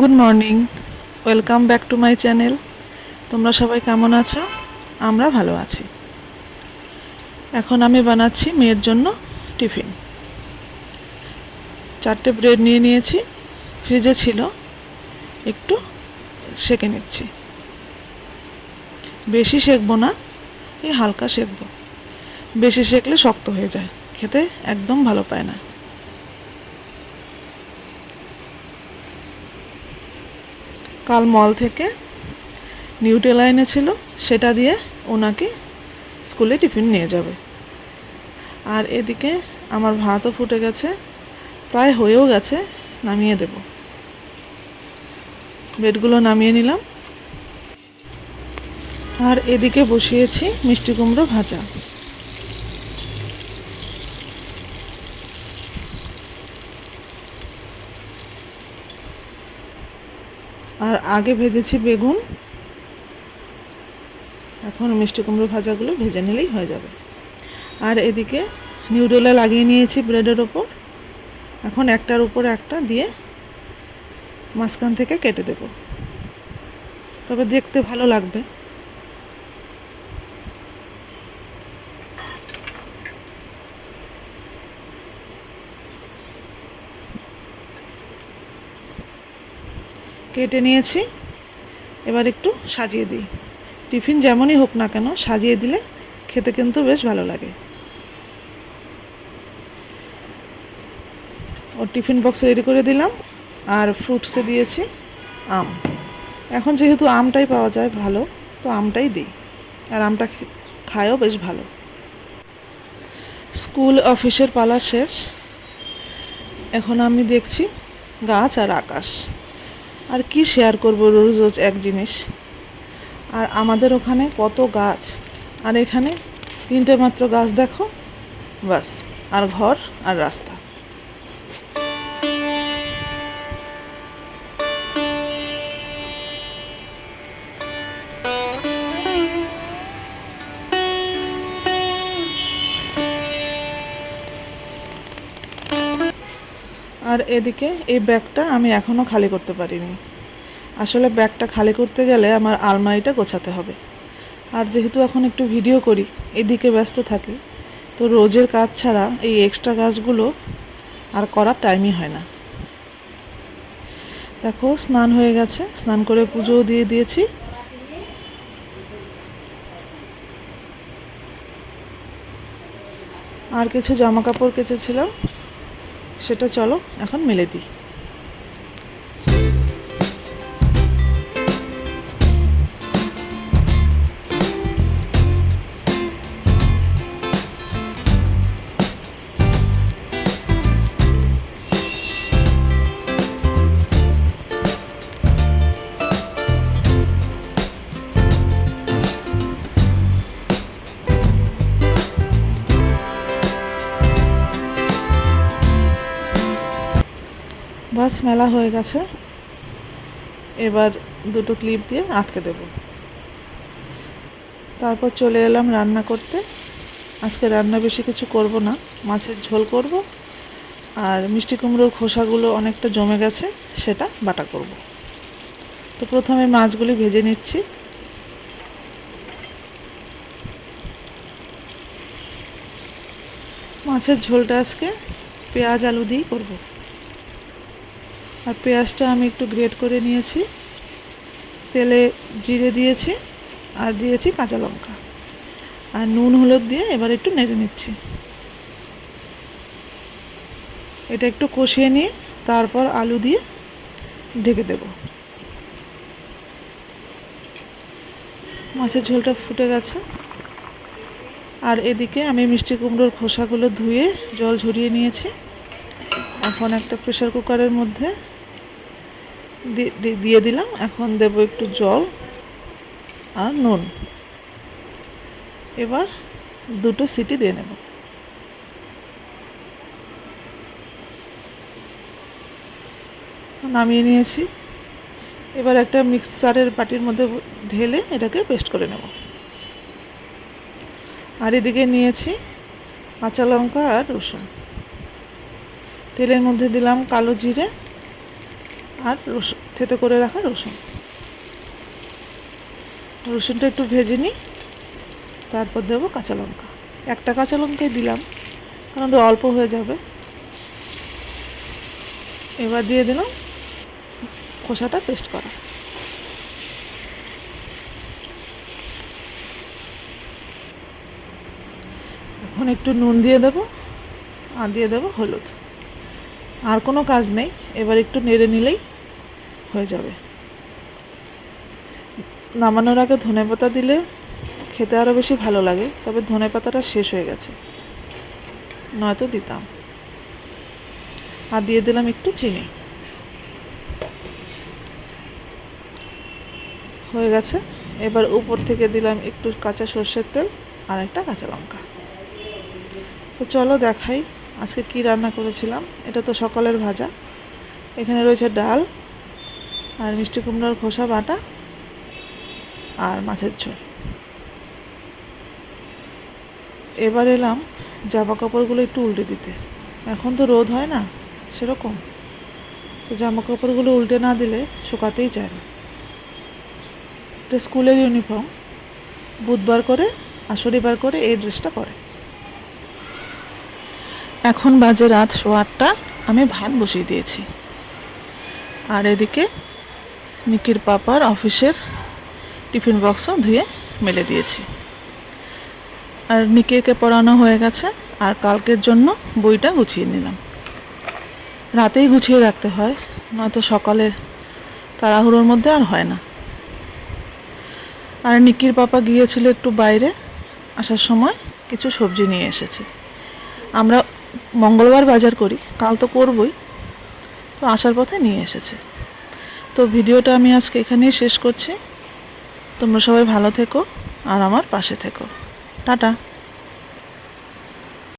Good morning welcome back to my channel তোমরা সবাই কেমন আছো? আমরা ভালো আছি। এখন আমি বানাচ্ছি মেয়ের জন্য টিফিন। চারটে ব্রেড নিয়ে নিয়েছি। ফ্রিজে ছিল। একটু সেকে নিচ্ছি। বেশি সেকবো না। এই হালকা সেকবো। বেশি সেকলে শক্ত হয়ে যায়। খেতে একদম ভালো পায় না। কাল মল থেকে নিউটেলা এনেছিল সেটা দিয়ে ওনাকে স্কুলে টিফিন নিয়ে যাবে। আর এদিকে আমার ভাতও ফুটে গেছে, প্রায় হয়েও গেছে, নামিয়ে দেব। বেডগুলো নামিয়ে নিলাম। আর এদিকে বসিয়েছি মিষ্টি কুমড়ো ভাজা। আর আগে ভেজেছি বেগুন। এখন মিষ্টি কুমড়ো ভাজাগুলো ভেজে নিলেই হয়ে যাবে। আর এদিকে নিউডোলা লাগিয়ে নিয়েছি ব্রেডের ওপর। এখন একটার উপর একটা দিয়ে মাঝখান থেকে কেটে দেব। তবে দেখতে ভালো লাগবে। কেটে নিয়েছি। এবার একটু সাজিয়ে দিই। টিফিন যেমনই হোক না কেন, সাজিয়ে দিলে খেতে কিন্তু বেশ ভালো লাগে। ওর টিফিন বক্স রেডি করে দিলাম আর ফ্রুটসে দিয়েছি আম। এখন যেহেতু আমটাই পাওয়া যায় ভালো, তো আমটাই দিই। আর আমটা খায়ও বেশ ভালো। স্কুল অফিসের পালা শেষ। এখন আমি দেখছি গাছ আর আকাশ। আর কি শেয়ার করব রোজ রোজ এক জিনিস? আর আমাদের ওখানে কত গাছ? আর এখানে তিনটে মাত্র গাছ দেখো বাস আর ঘর আর রাস্তা। আর এদিকে এই ব্যাগটা আমি এখনও খালি করতে পারিনি। আসলে ব্যাগটা খালি করতে গেলে আমার আলমারিটা গোছাতে হবে। আর যেহেতু এখন একটু ভিডিও করি, এদিকে ব্যস্ত থাকি, তো রোজের কাজ ছাড়া এই এক্সট্রা কাজগুলো আর করার টাইমই হয় না। দেখো, স্নান হয়ে গেছে, স্নান করে পুজোও দিয়ে দিয়েছি। আর কিছু জামা কাপড় কেচেছিলাম। সেটা চলো এখন মেলে দিই। বাস মেলা হয়ে গেছে। এবার দুটো ক্লিপ দিয়ে আটকে দেব। তারপর চলে এলাম রান্না করতে। আজকে রান্না বেশি কিছু করব না, মাছের ঝোল করব আর মিষ্টি কুমড়োর খোসাগুলো অনেকটা জমে গেছে, সেটা বাটা করব। তো প্রথমে মাছগুলি ভেজে নিচ্ছি। মাছের ঝোলটা আজকে পেঁয়াজ আলু দিয়েই করব। আর পেঁয়াজটা আমি একটু গ্রেট করে নিয়েছি। তেলে জিরে দিয়েছি আর দিয়েছি কাঁচা লঙ্কা। আর নুন, হলুদ দিয়ে এবার একটু নেড়ে নিচ্ছি। এটা একটু কষিয়ে নিয়ে তারপর আলু দিয়ে ঢেকে দেব। মাছের ঝোলটা ফুটে গেছে। আর এদিকে আমি মিষ্টি কুমড়োর খোসাগুলো ধুয়ে জল ঝরিয়ে নিয়েছি। এখন একটা প্রেশার কুকারের মধ্যে দিয়ে দিলাম। এখন দেব একটু জল আর নুন। এবার দুটো সিটি দিয়ে নেব। নামিয়ে নিয়েছি। এবার একটা মিক্সারের বাটির মধ্যে ঢেলে এটাকে পেস্ট করে নেব। আর এদিকে নিয়েছি কাঁচা লঙ্কা আর রসুন। তেলের মধ্যে দিলাম কালো জিরে। আর রসুন, থেতে করে রাখা রসুন। রসুনটা একটু ভেজে নিই, তারপর দেবো কাঁচা লঙ্কা। একটা কাঁচা লঙ্কাই দিলাম, কারণ অল্প হয়ে যাবে। এবার দিয়ে দিলাম খোসাটা পেস্ট করা। এখন একটু নুন দিয়ে দেবো, আর দিয়ে দেবো হলুদ। আর কোনো কাজ নেই, এবার একটু নেড়ে নিলেই হয়ে যাবে। নামানোর আগে ধনে পাতা দিলে খেতে আরও বেশি ভালো লাগে, তবে ধনে পাতাটা শেষ হয়ে গেছে। নয়তো দিতাম। আর দিয়ে দিলাম একটু চিনি। হয়ে গেছে। এবার উপর থেকে দিলাম একটু কাঁচা সর্ষের তেল আর একটা কাঁচা লঙ্কা। তো চলো দেখাই আজকে কি রান্না করেছিলাম। এটা তো সকালের ভাজা। এখানে রয়েছে ডাল আর মিষ্টি কুমড়োর খোসা বাটা আর মাছের ঝোল। এবার এলাম জামা কাপড়গুলো একটু উল্টে দিতে। এখন তো রোদ হয় না, সেরকম। তো জামা কাপড়গুলো উল্টে না দিলে শুকাতেই চায় না। এটা স্কুলের ইউনিফর্ম। বুধবার করে আর শনিবার করে এই ড্রেসটা পরে। এখন বাজে রাত সোয়া আটটা, আমি ভাত বসিয়ে দিয়েছি। আর এদিকে নিকির পাপার অফিসের টিফিন বক্সও ধুয়ে মেলে দিয়েছি। আর নিকিরকে পড়ানো হয়ে গেছে, আর কালকের জন্য বইটা গুছিয়ে নিলাম। রাতেই গুছিয়ে রাখতে হয়, নয়তো সকালের তাড়াহুড়োর মধ্যে আর হয় না। আর নিকির পাপা গিয়েছিল একটু বাইরে, আসার সময় কিছু সবজি নিয়ে এসেছে। আমরা মঙ্গলবার বাজার করি, কাল তো করবই, তো আসার পথে নিয়ে এসেছে। তো ভিডিওটা আমি আজকে এখানেই শেষ করছি। তোমরা সবাই ভালো থেকো আর আমার পাশে থেকো। টাটা।